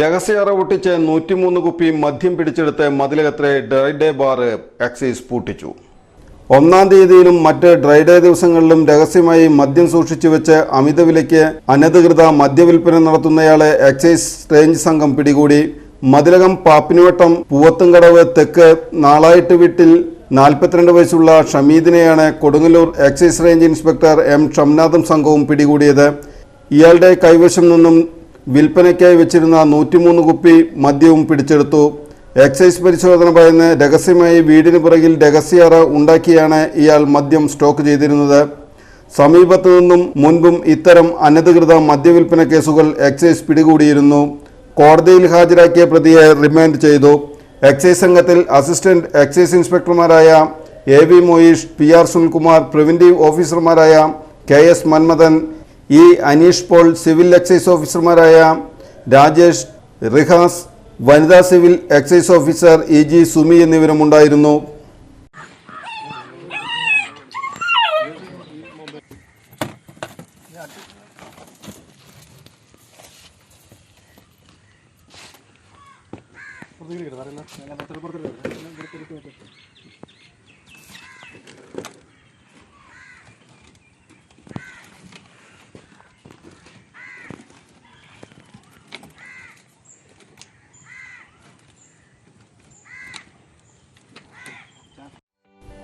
രഹസ്യാറ പൊട്ടിച്ച് നൂറ്റിമൂന്ന് കുപ്പി മദ്യം പിടിച്ചെടുത്ത് മതിലകത്തെ ഡ്രൈ ഡേ ബാർ എക്സൈസ് പൂട്ടിച്ചു. ഒന്നാം തീയതിയിലും മറ്റ് ഡ്രൈ ഡേ ദിവസങ്ങളിലും രഹസ്യമായി മദ്യം സൂക്ഷിച്ചു വെച്ച് അമിത വിലയ്ക്ക് അനധികൃത മദ്യവിൽപ്പന നടത്തുന്നയാളെ എക്സൈസ് റേഞ്ച് സംഘം പിടികൂടി. മതിലകം പാപ്പിനുവട്ടം പൂവത്തുംകടവ് തെക്ക് നാളായിട്ട് വീട്ടിൽ നാൽപ്പത്തിരണ്ട് വയസ്സുള്ള ഷമീദിനെയാണ് Kodungallur excise range inspector M ഷംനാഥും സംഘവും പിടികൂടിയത്. ഇയാളുടെ കൈവശം നിന്നും വിൽപ്പനയ്ക്കായി വെച്ചിരുന്ന നൂറ്റിമൂന്ന് കുപ്പി മദ്യവും പിടിച്ചെടുത്തു. എക്സൈസ് പരിശോധന ഭയന്ന് രഹസ്യമായി വീടിന് പുറകിൽ രഹസ്യറ ഉണ്ടാക്കിയാണ് ഇയാൾ മദ്യം സ്റ്റോക്ക് ചെയ്തിരുന്നത്. സമീപത്തു നിന്നും മുൻപും ഇത്തരം അനധികൃത മദ്യവിൽപ്പന കേസുകൾ എക്സൈസ് പിടികൂടിയിരുന്നു. കോടതിയിൽ ഹാജരാക്കിയ പ്രതിയെ റിമാൻഡ് ചെയ്തു. എക്സൈസ് സംഘത്തിൽ assistant excise ഇൻസ്പെക്ടർമാരായ A V Moyish P R Sunilkumar preventive ഓഫീസർമാരായ K S Manmadhan E Aneesh Paul civil excise ഓഫീസർമാരായ രാജേഷ് റിഹാസ് വനിതാ civil excise officer E G Sumi എന്നിവരും ഉണ്ടായിരുന്നു.